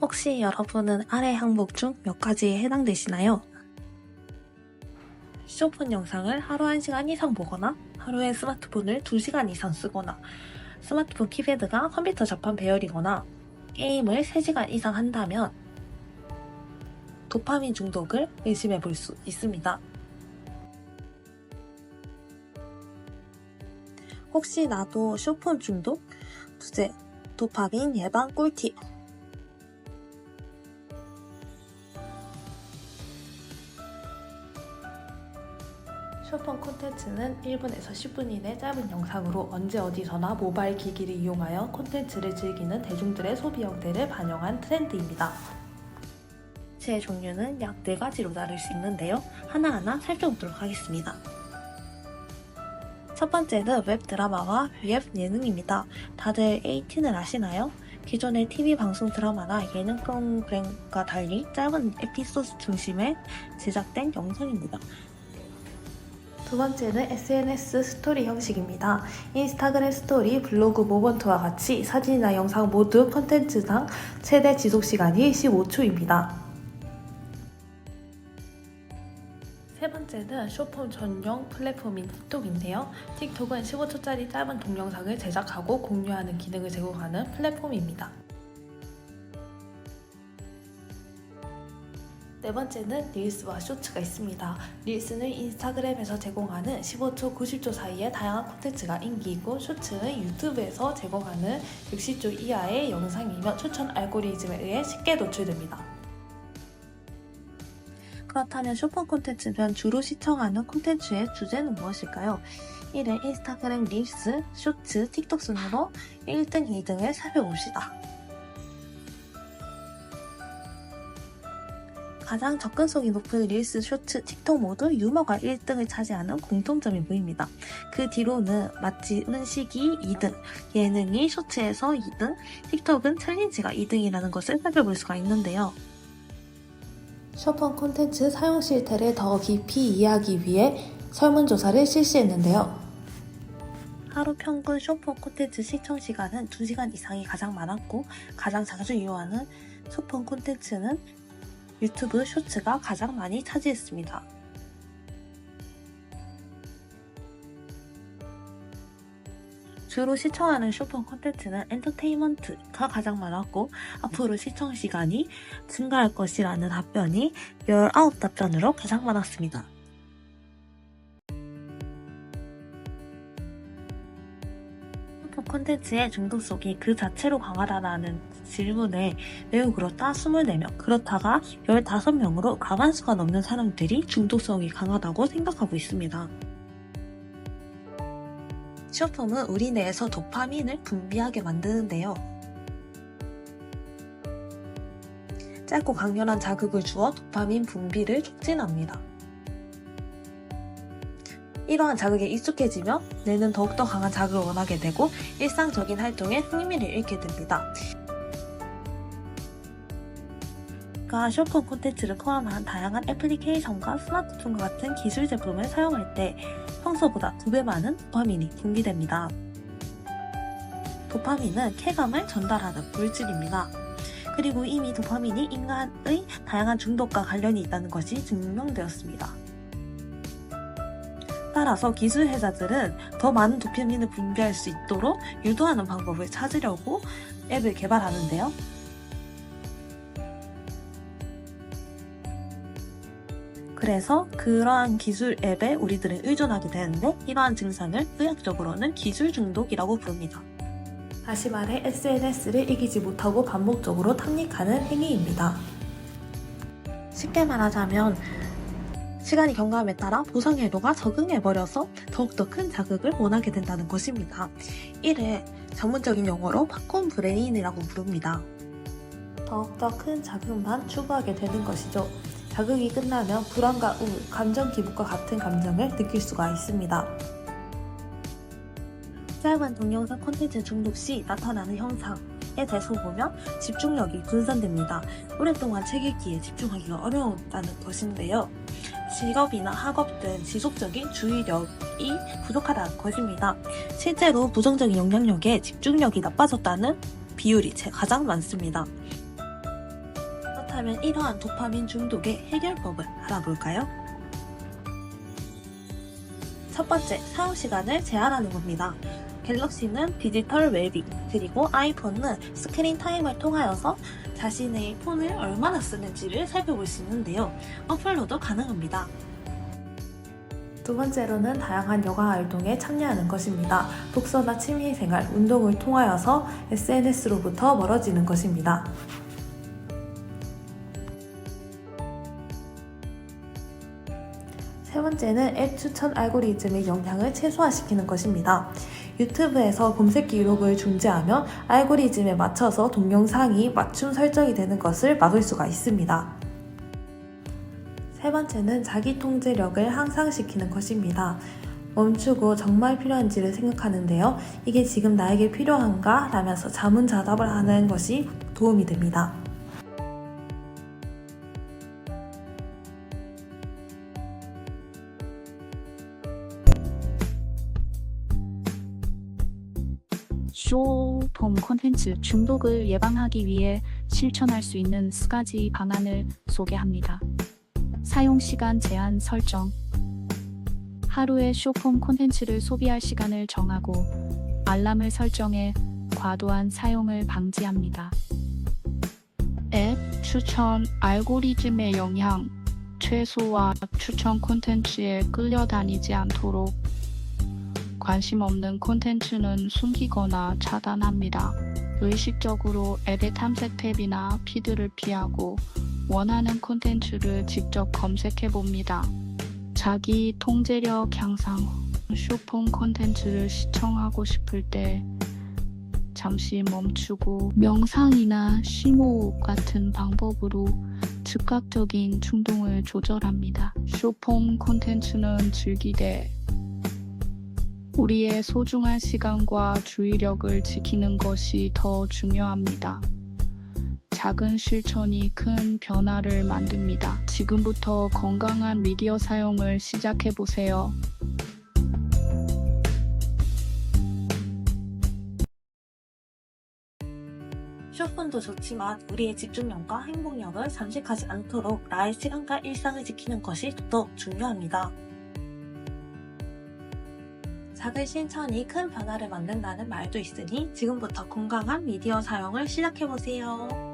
혹시 여러분은 아래 항목 중 몇 가지에 해당되시나요? 쇼폰 영상을 하루 1시간 이상 보거나 하루에 스마트폰을 2시간 이상 쓰거나 스마트폰 키패드가 컴퓨터 자판 배열이거나 게임을 3시간 이상 한다면 도파민 중독을 의심해 볼 수 있습니다. 혹시 나도 쇼폰 중독? 주제 도파민 예방 꿀팁 쇼폰 콘텐츠는 1분에서 10분 이내 짧은 영상으로 언제 어디서나 모바일 기기를 이용하여 콘텐츠를 즐기는 대중들의 소비 형태를 반영한 트렌드입니다. 제 종류는 약 4가지로 나눌 수 있는데요. 하나하나 살펴보도록 하겠습니다. 첫 번째는 웹 드라마와 웹 예능입니다. 다들 에이틴을 아시나요? 기존의 TV 방송 드라마나 예능 프로그램과 달리 짧은 에피소드 중심의 제작된 영상입니다. 두 번째는 SNS 스토리 형식입니다. 인스타그램 스토리, 블로그 모먼트와 같이 사진이나 영상 모두 컨텐츠당 최대 지속 시간이 15초입니다. 세 번째는 쇼폼 전용 플랫폼인 틱톡인데요. 틱톡은 15초짜리 짧은 동영상을 제작하고 공유하는 기능을 제공하는 플랫폼입니다. 네 번째는 릴스와 쇼츠가 있습니다. 릴스는 인스타그램에서 제공하는 15초, 90초 사이의 다양한 콘텐츠가 인기이고 쇼츠는 유튜브에서 제공하는 60초 이하의 영상이며 추천 알고리즘에 의해 쉽게 노출됩니다. 그렇다면 쇼폰 콘텐츠면 주로 시청하는 콘텐츠의 주제는 무엇일까요? 1회 인스타그램 릴스, 쇼츠, 틱톡 순으로 1등, 2등을 살펴봅시다. 가장 접근성이 높은 릴스, 쇼츠, 틱톡 모두 유머가 1등을 차지하는 공통점이 보입니다. 그 뒤로는 맞지는 시기 2등, 예능이 쇼츠에서 2등, 틱톡은 챌린지가 2등이라는 것을 살펴볼 수가 있는데요. 쇼폰 콘텐츠 사용 실태를 더 깊이 이해하기 위해 설문조사를 실시했는데요. 하루 평균 쇼폰 콘텐츠 시청 시간은 2시간 이상이 가장 많았고 가장 자주 이용하는 쇼폰 콘텐츠는 유튜브 쇼츠가 가장 많이 차지했습니다. 주로 시청하는 쇼폰 콘텐츠는 엔터테인먼트가 가장 많았고 앞으로 시청 시간이 증가할 것이라는 답변이 19답변으로 가장 많았습니다. 콘텐츠의 중독성이 그 자체로 강하다는 질문에 매우 그렇다 24명 그렇다가 15명으로 과반수가 넘는 사람들이 중독성이 강하다고 생각하고 있습니다. 쇼폼은 우리 뇌에서 도파민을 분비하게 만드는데요. 짧고 강렬한 자극을 주어 도파민 분비를 촉진합니다. 이러한 자극에 익숙해지면 뇌는 더욱더 강한 자극을 원하게 되고 일상적인 활동에 흥미를 잃게 됩니다. 가 쇼폰 콘텐츠를 포함한 다양한 애플리케이션과 스마트폰과 같은 기술 제품을 사용할 때 평소보다 두 배 많은 도파민이 분비됩니다. 도파민은 쾌감을 전달하는 물질입니다. 그리고 이미 도파민이 인간의 다양한 중독과 관련이 있다는 것이 증명되었습니다. 따라서 기술 회사들은 더 많은 도파민을 분비할 수 있도록 유도하는 방법을 찾으려고 앱을 개발하는데요. 그래서 그러한 기술 앱에 우리들은 의존하게 되는데 이러한 증상을 의학적으로는 기술 중독이라고 부릅니다. 다시 말해 SNS를 이기지 못하고 반복적으로 탐닉하는 행위입니다. 쉽게 말하자면 시간이 경과함에 따라 보상회로가 적응해버려서 더욱더 큰 자극을 원하게 된다는 것입니다. 이를 전문적인 용어로 팝콘 브레인이라고 부릅니다. 더욱더 큰 자극만 추구하게 되는 것이죠. 자극이 끝나면 불안과 우울, 감정 기복과 같은 감정을 느낄 수가 있습니다. 짧은 동영상 콘텐츠 중독 시 나타나는 현상에 대해서 보면 집중력이 분산됩니다. 오랫동안 책 읽기에 집중하기가 어려웠다는 것인데요. 직업이나 학업 등 지속적인 주의력이 부족하다는 것입니다. 실제로 부정적인 영향력에 집중력이 나빠졌다는 비율이 가장 많습니다. 그렇다면 이러한 도파민 중독의 해결법을 알아볼까요? 첫 번째, 사용 시간을 제한하는 겁니다. 갤럭시는 디지털 웰빙, 그리고 아이폰은 스크린 타임을 통하여서 자신의 폰을 얼마나 쓰는지를 살펴볼 수 있는데요. 어플로도 가능합니다. 두 번째로는 다양한 여가 활동에 참여하는 것입니다. 독서나 취미 생활, 운동을 통하여서 SNS로부터 멀어지는 것입니다. 번째는 앱 추천 알고리즘의 영향을 최소화시키는 것입니다. 유튜브에서 검색 기록을 중지하면 알고리즘에 맞춰서 동영상이 맞춤 설정이 되는 것을 막을 수가 있습니다. 세 번째는 자기 통제력을 향상시키는 것입니다. 멈추고 정말 필요한지를 생각하는데요. 이게 지금 나에게 필요한가? 라면서 자문자답을 하는 것이 도움이 됩니다. 쇼폼 콘텐츠 중독을 예방하기 위해 실천할 수 있는 세 가지 방안을 소개합니다. 사용 시간 제한 설정. 하루에 쇼폼 콘텐츠를 소비할 시간을 정하고 알람을 설정해 과도한 사용을 방지합니다. 앱 추천 알고리즘의 영향 최소화 추천 콘텐츠에 끌려다니지 않도록 관심 없는 콘텐츠는 숨기거나 차단합니다. 의식적으로 앱의 탐색 탭이나 피드를 피하고 원하는 콘텐츠를 직접 검색해 봅니다. 자기 통제력 향상 쇼폼 콘텐츠를 시청하고 싶을 때 잠시 멈추고 명상이나 심호흡 같은 방법으로 즉각적인 충동을 조절합니다. 쇼폼 콘텐츠는 즐기되 우리의 소중한 시간과 주의력을 지키는 것이 더 중요합니다. 작은 실천이 큰 변화를 만듭니다. 지금부터 건강한 미디어 사용을 시작해 보세요. 쇼폰도 좋지만 우리의 집중력과 행복력을 잠식하지 않도록 나의 시간과 일상을 지키는 것이 더욱 중요합니다. 작은 실천이 큰 변화를 만든다는 말도 있으니 지금부터 건강한 미디어 사용을 시작해보세요.